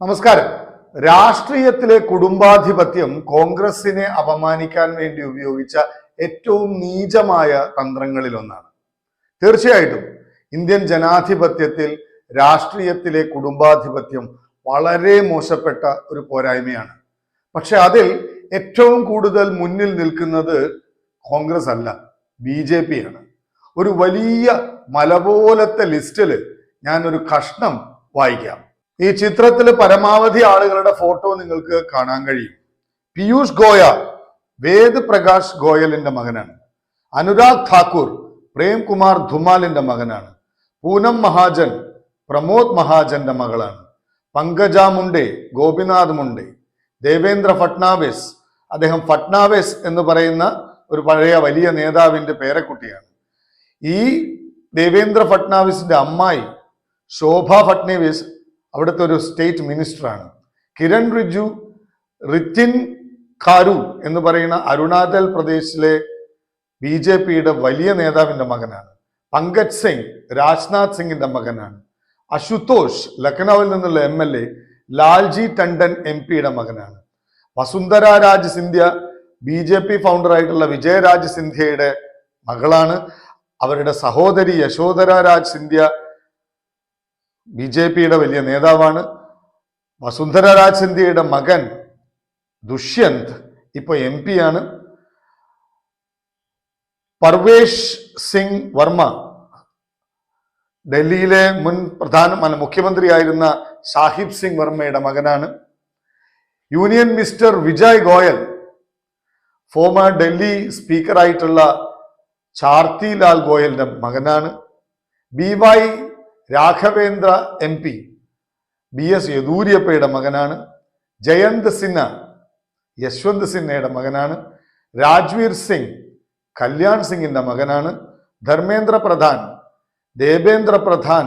നമസ്കാരം. രാഷ്ട്രീയത്തിലെ കുടുംബാധിപത്യം കോൺഗ്രസിനെ അപമാനിക്കാൻ വേണ്ടി ഉപയോഗിച്ച ഏറ്റവും നീചമായ തന്ത്രങ്ങളിൽ ഒന്നാണ് തീർച്ചയായിട്ടും ഇന്ത്യൻ ജനാധിപത്യത്തിൽ രാഷ്ട്രീയത്തിലെ കുടുംബാധിപത്യം വളരെ മോശപ്പെട്ട ഒരു പോരായ്മയാണ്. പക്ഷെ അതിൽ ഏറ്റവും കൂടുതൽ മുന്നിൽ നിൽക്കുന്നത് കോൺഗ്രസ് അല്ല ബി ജെ പി ആണ് ഒരു വലിയ മലപോലത്തെ ലിസ്റ്റിൽ ഞാൻ ഒരു കഷ്ണം വായിക്കാം. ഈ ചിത്രത്തിൽ പരമാവധി ആളുകളുടെ ഫോട്ടോ നിങ്ങൾക്ക് കാണാൻ കഴിയും. പീയൂഷ് ഗോയൽ വേദ് പ്രകാശ് ഗോയലിന്റെ മകനാണ്. അനുരാഗ് ഠാക്കൂർ പ്രേംകുമാർ ധുമാലിന്റെ മകനാണ്. പൂനം മഹാജൻ പ്രമോദ് മഹാജന്റെ മകളാണ്. പങ്കജ മുണ്ടെ ഗോപിനാഥ് മുണ്ടെ ദേവേന്ദ്ര ഫട്നാവിസ്. അദ്ദേഹം ഫട്നാവിസ് എന്ന് പറയുന്ന ഒരു പഴയ വലിയ നേതാവിന്റെ പേരക്കുട്ടിയാണ്. ഈ ദേവേന്ദ്ര ഫട്നാവിസിന്റെ അമ്മായി ശോഭ ഫട്നാവിസ് അവിടുത്തെ ഒരു സ്റ്റേറ്റ് മിനിസ്റ്ററാണ് കിരൺ റിജു റിത്തിൻ കാരു എന്ന് പറയുന്ന അരുണാചൽ പ്രദേശിലെ ബി ജെ പിയുടെ വലിയ നേതാവിന്റെ മകനാണ്. പങ്കജ് സിംഗ് രാജ്നാഥ് സിംഗിന്റെ മകനാണ്. അശുതോഷ് ലക്നൌവിൽ നിന്നുള്ള M L A Lalji Tandon M പിയുടെ മകനാണ്. Vasundhara Raje Scindia B J P ഫൗണ്ടറായിട്ടുള്ള Vijayaraje സിന്ധ്യയുടെ മകളാണ്. അവരുടെ സഹോദരി യശോധര രാജ് സിന്ധ്യ ബി ജെ പിയുടെ വലിയ നേതാവാണ്. വസുന്ധര രാജന്തിയുടെ മകൻ ദുഷ്യന്ത് ഇപ്പോൾ എം പി ആണ്. പർവേഷ് സിംഗ് വർമ്മ ഡൽഹിയിലെ മുൻ പ്രധാന മുഖ്യമന്ത്രിയായിരുന്ന സാഹിബ് സിംഗ് വർമ്മയുടെ മകനാണ്. Union mister Vijay Goel former Delhi സ്പീക്കറായിട്ടുള്ള Charti Lal ഗോയലിന്റെ മകനാണ്. B Y Raghavendra M P B S യെദൂര്യപ്പയുടെ മകനാണ് ജയന്ത് സിൻഹ യശ്വന്ത് സിൻഹയുടെ മകനാണ് രാജ്വീർ സിംഗ് കല്യാൺ സിംഗിന്റെ മകനാണ് ധർമ്മേന്ദ്ര പ്രധാൻ ദേവേന്ദ്ര പ്രധാൻ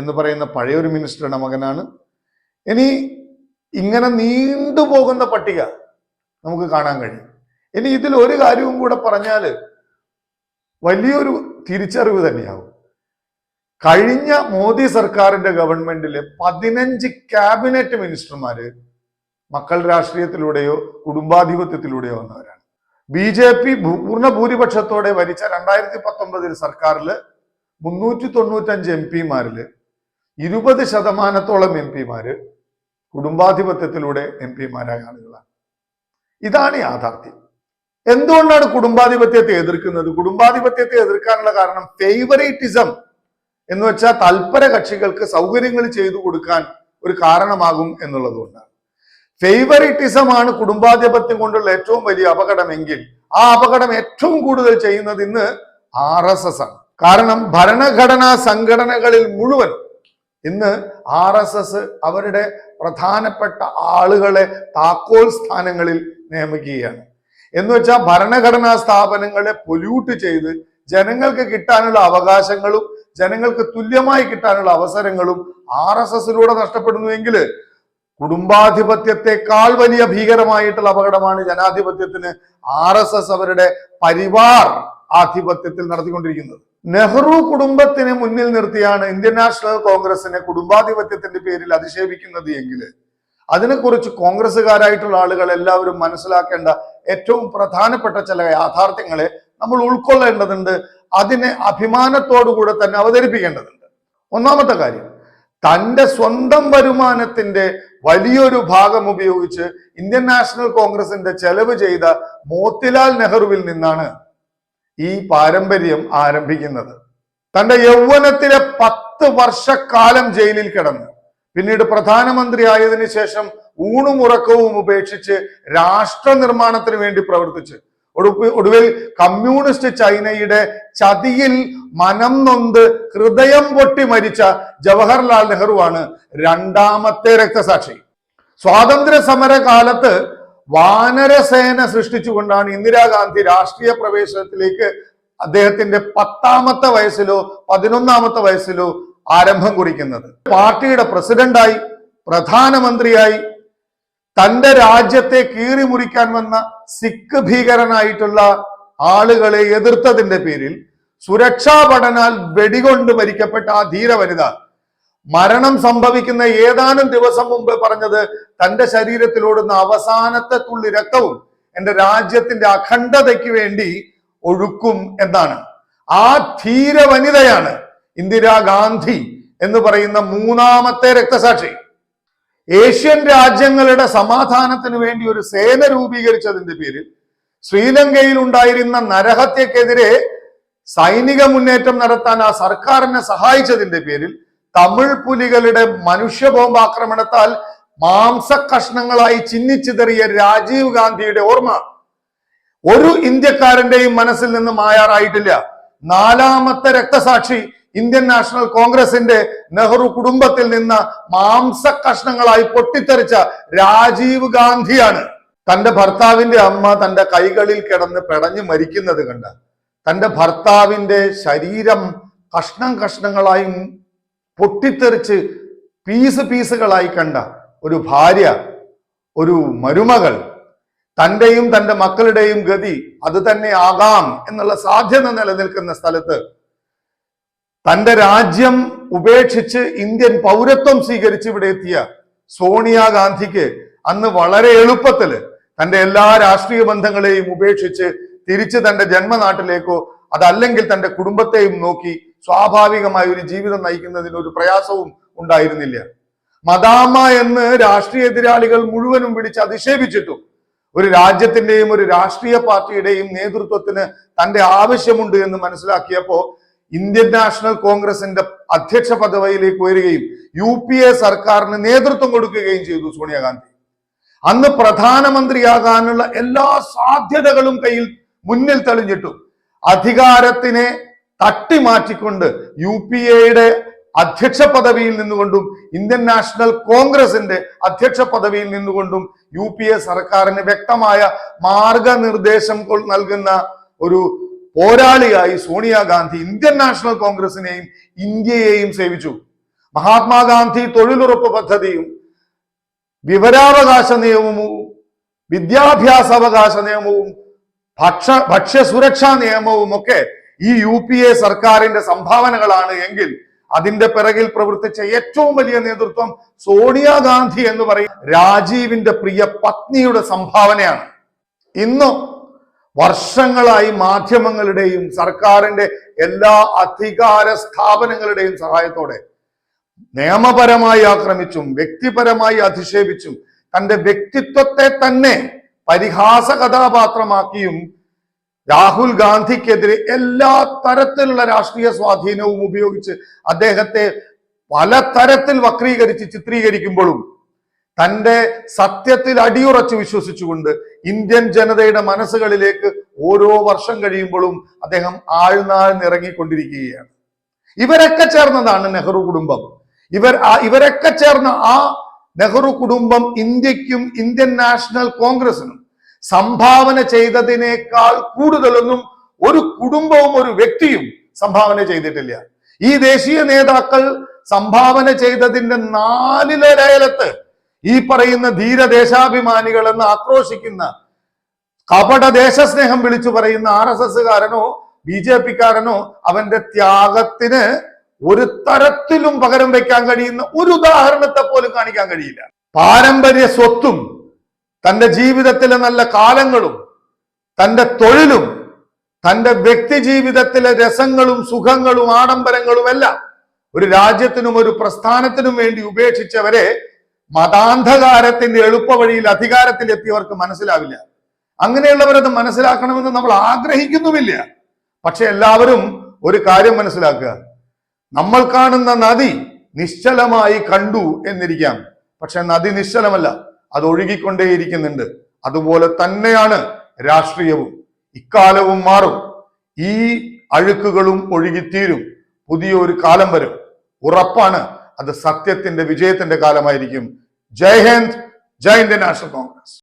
എന്ന് പറയുന്ന പഴയൊരു മിനിസ്റ്ററുടെ മകനാണ്. ഇനി ഇങ്ങനെ നീണ്ടുപോകുന്ന പട്ടിക നമുക്ക് കാണാൻ കഴിയും. ഇനി ഇതിൽ ഒരു കാര്യവും കൂടെ പറഞ്ഞാൽ വലിയൊരു തിരിച്ചറിവ് തന്നെയാവും. കഴിഞ്ഞ മോദി സർക്കാരിന്റെ ഗവൺമെന്റിലെ പതിനഞ്ച് ക്യാബിനറ്റ് മിനിസ്റ്റർമാര് മക്കൾ രാഷ്ട്രീയത്തിലൂടെയോ കുടുംബാധിപത്യത്തിലൂടെയോ വന്നവരാണ്. ബി ജെ പി പൂർണ ഭൂരിപക്ഷത്തോടെ ഭരിച്ച രണ്ടായിരത്തി പത്തൊമ്പതിൽ സർക്കാരിൽ മുന്നൂറ്റി തൊണ്ണൂറ്റഞ്ച് എം പിമാരിൽ ഇരുപത് ശതമാനത്തോളം എം പിമാര് കുടുംബാധിപത്യത്തിലൂടെ എം പിമാരായ ആളുകളാണ്. ഇതാണ് യാഥാർത്ഥ്യം. എന്തുകൊണ്ടാണ് കുടുംബാധിപത്യത്തെ എതിർക്കുന്നത്? കുടുംബാധിപത്യത്തെ എതിർക്കാനുള്ള കാരണം ഫേവറേറ്റിസം എന്ന് വെച്ചാൽ തൽപര കക്ഷികൾക്ക് സൗകര്യങ്ങൾ ചെയ്തു കൊടുക്കാൻ ഒരു കാരണമാകും എന്നുള്ളതുകൊണ്ട് ഫേവറിറ്റിസം ആണ് കുടുംബാധിപത്യം കൊണ്ടുള്ള ഏറ്റവും വലിയ അപകടമെങ്കിൽ ആ അപകടം ഏറ്റവും കൂടുതൽ ചെയ്യുന്നത് ഇന്ന് ആർ എസ് എസ് ആണ്. കാരണം ഭരണഘടനാ സംഘടനകളിൽ മുഴുവൻ ഇന്ന് ആർ എസ് എസ് അവരുടെ പ്രധാനപ്പെട്ട ആളുകളെ താക്കോൽ സ്ഥാനങ്ങളിൽ നിയമിക്കുകയാണ്. എന്ന് വെച്ചാൽ ഭരണഘടനാ സ്ഥാപനങ്ങളെ പൊല്യൂട്ട് ചെയ്ത് ജനങ്ങൾക്ക് കിട്ടാനുള്ള അവകാശങ്ങളും ജനങ്ങൾക്ക് തുല്യമായി കിട്ടാനുള്ള അവസരങ്ങളും ആർ എസ് എസിലൂടെ നഷ്ടപ്പെടുന്നുവെങ്കിൽ കുടുംബാധിപത്യത്തെക്കാൾ വലിയ ഭീകരമായിട്ടുള്ള അപകടമാണ് ജനാധിപത്യത്തിന് ആർ എസ് എസ് അവരുടെ പരിവാർ ആധിപത്യത്തിൽ നടത്തിക്കൊണ്ടിരിക്കുന്നത്. നെഹ്റു കുടുംബത്തിന് മുന്നിൽ നിർത്തിയാണ് ഇന്ത്യൻ നാഷണൽ കോൺഗ്രസിനെ കുടുംബാധിപത്യത്തിന്റെ പേരിൽ അധിക്ഷേപിക്കുന്നത് എങ്കിൽ അതിനെക്കുറിച്ച് കോൺഗ്രസ്സുകാരായിട്ടുള്ള ആളുകൾ എല്ലാവരും മനസ്സിലാക്കേണ്ട ഏറ്റവും പ്രധാനപ്പെട്ട ചില യാഥാർത്ഥ്യങ്ങളെ നമ്മൾ ഉൾക്കൊള്ളേണ്ടതുണ്ട് അതിനെ അഭിമാനത്തോടുകൂടെ തന്നെ അവതരിപ്പിക്കേണ്ടതുണ്ട്. ഒന്നാമത്തെ കാര്യം തന്റെ സ്വന്തം വരുമാനത്തിന്റെ വലിയൊരു ഭാഗം ഉപയോഗിച്ച് ഇന്ത്യൻ നാഷണൽ കോൺഗ്രസിന്റെ ചെലവ് ചെയ്ത മോത്തിലാൽ നെഹ്റുവിൽ നിന്നാണ് ഈ പാരമ്പര്യം ആരംഭിക്കുന്നത്. തന്റെ യൗവനത്തിലെ പത്ത് വർഷക്കാലം ജയിലിൽ കിടന്ന്. പിന്നീട് പ്രധാനമന്ത്രി ആയതിനു ശേഷം ഊണും ഉറക്കവും ഉപേക്ഷിച്ച് രാഷ്ട്ര നിർമ്മാണത്തിന് വേണ്ടി പ്രവർത്തിച്ച് ഒടുവിൽ കമ്മ്യൂണിസ്റ്റ് ചൈനയുടെ ചതിയിൽ മനം നൊന്ത് ഹൃദയം പൊട്ടി മരിച്ച ജവഹർലാൽ നെഹ്റുവാണ് രണ്ടാമത്തെ രക്തസാക്ഷി. സ്വാതന്ത്ര്യ സമര കാലത്ത് വാനരസേന സൃഷ്ടിച്ചുകൊണ്ടാണ് ഇന്ദിരാഗാന്ധി രാഷ്ട്രീയ പ്രവേശനത്തിലേക്ക് അദ്ദേഹത്തിന്റെ പത്താമത്തെ വയസ്സിലോ പതിനൊന്നാമത്തെ വയസ്സിലോ ആരംഭം കുറിക്കുന്നത്. പാർട്ടിയുടെ പ്രസിഡന്റായി പ്രധാനമന്ത്രിയായി തന്റെ രാജ്യത്തെ കീറി മുറിക്കാൻ വന്ന സിഖ് ഭീകരനായിട്ടുള്ള ആളുകളെ എതിർത്തതിന്റെ പേരിൽ സുരക്ഷാ പഠനാൽ വെടികൊണ്ട് മരിക്കപ്പെട്ട ആ ധീര വനിത മരണം സംഭവിക്കുന്ന ഏതാനും ദിവസം മുമ്പ് പറഞ്ഞത് തന്റെ ശരീരത്തിലോടുന്ന അവസാനത്തെ തുള്ളി രക്തവും എന്റെ രാജ്യത്തിന്റെ അഖണ്ഡതയ്ക്ക് വേണ്ടി ഒഴുക്കും എന്നാണ്. ആ ധീര വനിതയാണ് ഇന്ദിരാഗാന്ധി എന്ന് പറയുന്ന മൂന്നാമത്തെ രക്തസാക്ഷി. ഏഷ്യൻ രാജ്യങ്ങളുടെ സമാധാനത്തിന് വേണ്ടി ഒരു സേന രൂപീകരിച്ചതിന്റെ പേരിൽ ശ്രീലങ്കയിൽ ഉണ്ടായിരുന്ന നരഹത്യക്കെതിരെ സൈനിക മുന്നേറ്റം നടത്താൻ ആ സർക്കാരിനെ സഹായിച്ചതിന്റെ പേരിൽ തമിഴ് പുലികളുടെ മനുഷ്യ ബോംബ് ആക്രമണത്താൽ മാംസ കഷ്ണങ്ങളായി ചിന്നിച്ചിതറിയ രാജീവ് ഗാന്ധിയുടെ ഓർമ്മ ഒരു ഇന്ത്യക്കാരന്റെയും മനസ്സിൽ നിന്ന് മായാറായിട്ടില്ല നാലാമത്തെ രക്തസാക്ഷി ഇന്ത്യൻ നാഷണൽ കോൺഗ്രസിന്റെ നെഹ്റു കുടുംബത്തിൽ നിന്ന് മാംസ കഷ്ണങ്ങളായി പൊട്ടിത്തെറിച്ച രാജീവ് ഗാന്ധിയാണ് തന്റെ ഭർത്താവിന്റെ അമ്മ തന്റെ കൈകളിൽ കിടന്ന് പെടഞ്ഞു മരിക്കുന്നത് കണ്ട്. തന്റെ ഭർത്താവിന്റെ ശരീരം കഷ്ണം കഷ്ണങ്ങളായി പൊട്ടിത്തെറിച്ച് പീസ് പീസുകളായി കണ്ട ഒരു ഭാര്യ ഒരു മരുമകൾ തന്റെയും തന്റെ മക്കളുടെയും ഗതി അത് തന്നെ ആകാം എന്നുള്ള സാധ്യത നിലനിൽക്കുന്ന സ്ഥലത്ത് തന്റെ രാജ്യം ഉപേക്ഷിച്ച് ഇന്ത്യൻ പൗരത്വം സ്വീകരിച്ച് ഇവിടെ എത്തിയ സോണിയാഗാന്ധിക്ക് അന്ന് വളരെ എളുപ്പത്തിൽ തന്റെ എല്ലാ രാഷ്ട്രീയ ബന്ധങ്ങളെയും ഉപേക്ഷിച്ച് തിരിച്ച് തന്റെ ജന്മനാട്ടിലേക്കോ അതല്ലെങ്കിൽ തന്റെ കുടുംബത്തെയും നോക്കി സ്വാഭാവികമായ ഒരു ജീവിതം നയിക്കുന്നതിന് ഒരു പ്രയാസവും ഉണ്ടായിരുന്നില്ല. മദാമ എന്ന് രാഷ്ട്രീയ എതിരാളികൾ മുഴുവനും വിളിച്ച് അധിക്ഷേപിച്ചിട്ടും ഒരു രാജ്യത്തിന്റെയും ഒരു രാഷ്ട്രീയ പാർട്ടിയുടെയും നേതൃത്വത്തിന് തന്റെ ആവശ്യമുണ്ട് എന്ന് മനസ്സിലാക്കിയപ്പോ ഇന്ത്യൻ നാഷണൽ കോൺഗ്രസിന്റെ അധ്യക്ഷ പദവിയിലേക്ക് ഉയരുകയും യു പി എ സർക്കാരിന് നേതൃത്വം കൊടുക്കുകയും ചെയ്തു സോണിയാഗാന്ധി. അന്ന് പ്രധാനമന്ത്രിയാകാനുള്ള എല്ലാ സാധ്യതകളും കയ്യിൽ മുന്നിൽ തെളിഞ്ഞിട്ടും. അധികാരത്തിനെ തട്ടിമാറ്റിക്കൊണ്ട് യു പി എയുടെ അധ്യക്ഷ പദവിയിൽ നിന്നുകൊണ്ടും ഇന്ത്യൻ നാഷണൽ കോൺഗ്രസിന്റെ അധ്യക്ഷ പദവിയിൽ നിന്നുകൊണ്ടും യു പി എ സർക്കാരിന് വ്യക്തമായ മാർഗനിർദ്ദേശം നൽകുന്ന ഒരു പോരാളിയായി സോണിയാഗാന്ധി ഇന്ത്യൻ നാഷണൽ കോൺഗ്രസിനെയും ഇന്ത്യയെയും സേവിച്ചു. മഹാത്മാഗാന്ധി തൊഴിലുറപ്പ് പദ്ധതിയും വിവരാവകാശ നിയമവും വിദ്യാഭ്യാസ അവകാശ നിയമവും ഭക്ഷ ഭക്ഷ്യസുരക്ഷാ നിയമവും ഒക്കെ ഈ യു പി എ സർക്കാരിന്റെ സംഭാവനകളാണ് എങ്കിൽ അതിന്റെ പിറകിൽ പ്രവർത്തിച്ച ഏറ്റവും വലിയ നേതൃത്വം സോണിയാഗാന്ധി എന്ന് പറയും രാജീവിന്റെ പ്രിയ പത്നിയുടെ സംഭാവനയാണ്. ഇന്നും വർഷങ്ങളായി മാധ്യമങ്ങളുടെയും സർക്കാരിന്റെ എല്ലാ അധികാര സ്ഥാപനങ്ങളുടെയും സഹായത്തോടെ നിയമപരമായി ആക്രമിച്ചും വ്യക്തിപരമായി അധിക്ഷേപിച്ചും തന്റെ വ്യക്തിത്വത്തെ തന്നെ പരിഹാസ കഥാപാത്രമാക്കിയും രാഹുൽ ഗാന്ധിക്കെതിരെ എല്ലാ തരത്തിലുള്ള രാഷ്ട്രീയ സ്വാധീനവും ഉപയോഗിച്ച് അദ്ദേഹത്തെ പല തരത്തിൽ വക്രീകരിച്ച് ചിത്രീകരിക്കുമ്പോഴും തന്റെ സത്യത്തിൽ അടിയുറച്ച് വിശ്വസിച്ചുകൊണ്ട് ഇന്ത്യൻ ജനതയുടെ മനസ്സുകളിലേക്ക് ഓരോ വർഷം കഴിയുമ്പോഴും അദ്ദേഹം ആഴ്ന്നാഴ്ന്നിറങ്ങിക്കൊണ്ടിരിക്കുകയാണ് ഇവരൊക്കെ ചേർന്നതാണ് നെഹ്റു കുടുംബം. ഇവർ ഇവരൊക്കെ ചേർന്ന ആ നെഹ്റു കുടുംബം ഇന്ത്യക്കും ഇന്ത്യൻ നാഷണൽ കോൺഗ്രസിനും സംഭാവന ചെയ്തതിനേക്കാൾ കൂടുതലൊന്നും ഒരു കുടുംബവും ഒരു വ്യക്തിയും സംഭാവന ചെയ്തിട്ടില്ല. ഈ ദേശീയ നേതാക്കൾ സംഭാവന ചെയ്തതിന്റെ നാലിലൊരയലത്ത് ഈ പറയുന്ന ധീരദേശാഭിമാനികൾ എന്ന് ആക്രോശിക്കുന്ന കപട ദേശസ്നേഹം വിളിച്ചു പറയുന്ന ആർ എസ് എസ്സുകാരനോ ബി ജെ പിക്കാരനോ അവന്റെ ത്യാഗത്തിന് ഒരു തരത്തിലും പകരം വെക്കാൻ കഴിയുന്ന ഒരു ഉദാഹരണത്തെ പോലും കാണിക്കാൻ കഴിയില്ല. പാരമ്പര്യ സ്വത്തും തന്റെ ജീവിതത്തിലെ നല്ല കാലങ്ങളും തന്റെ തൊഴിലും തന്റെ വ്യക്തി ജീവിതത്തിലെ രസങ്ങളും സുഖങ്ങളും ആഡംബരങ്ങളും എല്ലാം ഒരു രാജ്യത്തിനും ഒരു പ്രസ്ഥാനത്തിനും വേണ്ടി ഉപേക്ഷിച്ചവരെ മതാന്ധകാരത്തിന്റെ എളുപ്പവഴിയിൽ അധികാരത്തിലെത്തിയവർക്ക് മനസ്സിലാവില്ല. അങ്ങനെയുള്ളവരത് മനസ്സിലാക്കണമെന്ന് നമ്മൾ ആഗ്രഹിക്കുന്നുമില്ല. പക്ഷെ എല്ലാവരും ഒരു കാര്യം മനസ്സിലാക്കുക. നമ്മൾ കാണുന്ന നദി നിശ്ചലമായി കണ്ടു എന്നിരിക്കാം. പക്ഷെ നദി നിശ്ചലമല്ല അത് ഒഴുകിക്കൊണ്ടേയിരിക്കുന്നുണ്ട്. അതുപോലെ തന്നെയാണ് രാഷ്ട്രീയവും. ഇക്കാലവും മാറും. ഈ അഴുക്കുകളും ഒഴുകിത്തീരും. പുതിയൊരു കാലം വരും. ഉറപ്പാണ് അത് സത്യത്തിന്റെ വിജയത്തിന്റെ കാലമായിരിക്കും. ജയ് ഹിന്ദ് ജയ് ഇന്ത്യൻ നാഷണൽ കോൺഗ്രസ്